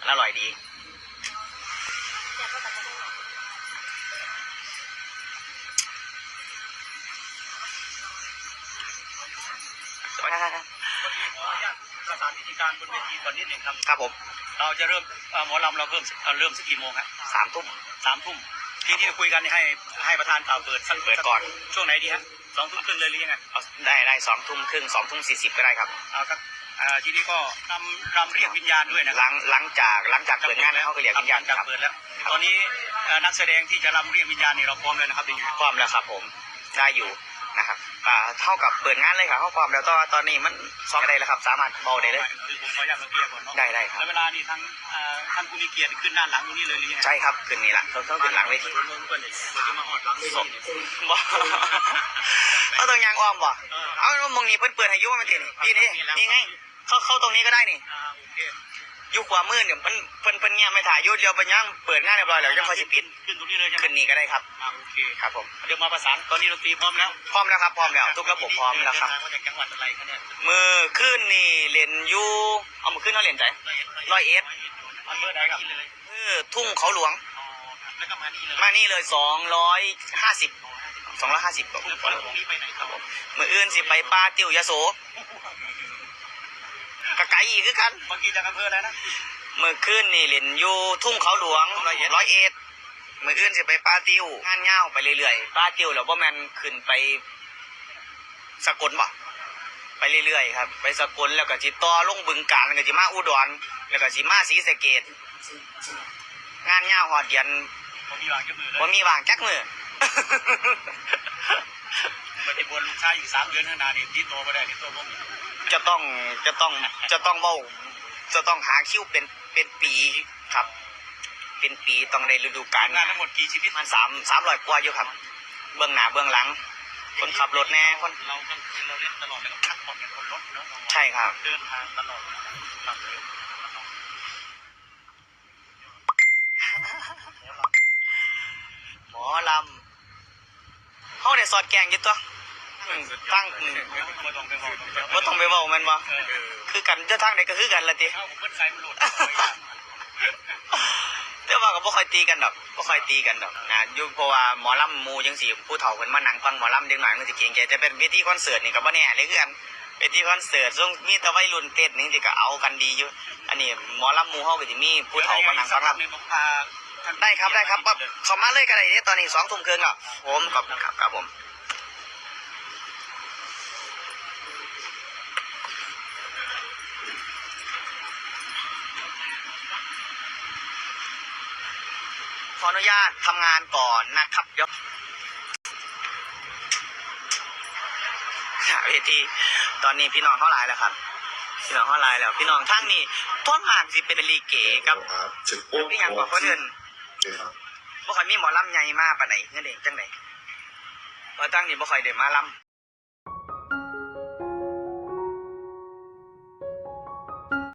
มันอร่อยดีขออนุญาตประสานพิธีการบนเวทีก่อนนิดหนึ่งครับ ครับผม เราจะเริ่มเอ่อหมอลำเราเริ่มเอ่อเริ่มสักกี่โมงครับสามทุ่ม สามทุ่มที่ที่คุยกันนี่ให้ให้ประธานกล่าวเปิดสักเปิดก่อน ช่วงไหนดีฮะสองทุ่มครึ่งเลยหรือยังไงเอาได้ได้สองทุ่มครึ่งสองทุ่มสี่สิบก็ได้ครับ เอาครับ อ่าทีนี้ก็รำรำเรียกวิญญาณด้วยนะหลังหลังจากหลังจากเปิดงานเขาก็เรียกวิญญาณจากครับเปิดแล้ว ตอนนี้เอ่อนักแสดงที่จะรำเรียกวิญญาณนี่เราพร้อมแล้วนะครับเป็นไงพร้อมแล้วครับผมได้อยู่นะครับอ่าเท่ากับเปิดงานเลยครับเขาพร้อมแล้วตอนตอนนี้มันซ้อมได้แล้วครับ สามารถเบาได้เลย คือผมขออนุญาตมาเคลียร์ก่อนเนาะได้ได้ครับ แล้วเวลานี่ทางเอ่อท่านผู้มีเกียรติขึ้นด้านหลังตรงนี้เลยหรือยังไงใช่ครับขึ้นนี่แหละเขาเขาขึ้นหลังเวทีเพิ่นเพิ่นเพิ่นจะมาหอดหลังเวทีนี่บ่ เอาตรงยางอ้อมบ่เอามองนี่เพิ่นเปิดให้อยุ่ว่ามันตินี่นี่นี่นี่ไง เข้าเข้าตรงนี้ก็ได้นี่อ่าโอเคอยู่ขวามือเนี่ยมันเพิ่นเพิ่นเงียบไม่ถ่ายอยุ่เดียวไปย่างเปิดงานเรียบร้อยแล้วยังค่อยสิปิดขึ้นตรงนี้เลยใช่ไหมขึ้นนี่ก็ได้ครับอ่าโอเคครับผมเดี๋ยวมาประสานตอนนี้ดนตรีพร้อมแล้วพร้อมแล้วครับพร้อมแล้วทุกระบบพร้อมแล้วครับเดินทางมาจากจังหวัดอะไรคะเนี่ยมือขึ้นนี่เล่นอยู่เอามือขึ้นเขาเล่นใจร้อยเอ็ดอำเภอไหนครับคือทุ่งเขาหลวงอ๋อแล้วก็มานี่เลยมานี่เลยสองร้อยห้าสิบ สองร้อยห้าสิบพรุ่งนี้พรุ่งนี้ไปไหนครับผมมืออื่นสิไปป้าติวยโสกะไกลอีกคือกันเมื่อกี้จากอำเภออะไรนะมือขึ้นนี่เล่นอยู่ทุ่งเขาหลวงร้อยเอ็ดร้อยเอ็ดมืออื่นสิไปป้าติวงานเง่าวไปเรื่อยๆป้าติวแล้วบ่แมนขึ้นไปสกลบ่ไปเรื่อยๆครับ ไปสกลแล้วก็จิต่อลงบึงกาฬแล้วก็จิมาอุดรแล้วก็จิมาศรีสะเกดงานเง่าวหอดเย็นผมมีวางจมือเลยบ่มีวางจักมือ ปฏิบัติลูกชายอีกสามเดือนข้างหน้านี่ที่โตมาได้ที่โตบ่มีจะต้องจะต้องจะต้องเบ้าจะต้องหาคิวเป็นเป็นปีครับ เป็นปีต้องได้ฤดูกาลงานทั้งหมดกี่ชีวิตมันสามสามร้อยกว่าอยู่ครับ เบื้องหน้าเบื้องหลัง คนขับรถแน่คนเรากลางคืนเราเล่นตลอดแล้วก็พักผ่อนกันบนรถเนาะใช่ครับ เดินทางตลอดครับเดินตลอด หมอลำ เขาได้สอดแกงอยึดตัวอืมตั้งอืมไม่ต้องไปบอกบ่ต้องไปเว้าแมันบ่เออคือกันเจ้าทางใดก็คือกันละติเข้าผมเพิ่นใส่มันหลุดแต่ว่าก็บ่ค่อยตีกันดอกบ่ค่อยตีกันดอกนะอยู่เพราะว่าหมอลำหมู่จังซี่ผู้เฒ่าเพิ่นมานั่งฟังหมอลำเด็กน้อยมันสิเกรงใจแต่เป็นเวทีคอนเสิร์ตนี่ก็บ่แน่เลยคือกันเวทีคอนเสิร์ตซึ่งมีแต่วัยรุ่นเต้นนี่สิก็เอากันดีอยู่ อันนี้หมอลำหมู่เฮาก็สิมีผู้เฒ่ามานั่งฟังลำ ได้ครับได้ครับปั๊บเข้ามาเลยก็ได้เด้ตอนนี้2ทุ่มครึ่งแล้วผมกับครับครับผมขออนุญาตทำงานก่อนนะครับเดี๋ยวหาเวทีตอนนี้พี่น้องเข้าไลน์แล้วครับพี่น้องเข้าไลน์แล้ว พี่น้องทั้งนี้ต้นหมากสิเป็นลีเก๋กับครับถึงพี่ยังกว่าคนอื่นครั บ่ค่อยมีหมอลำใหญ่มากปานไหนเงี้ยเด็กจังไดว่าตั้งนี่บ่ค่อยเด้มาลำ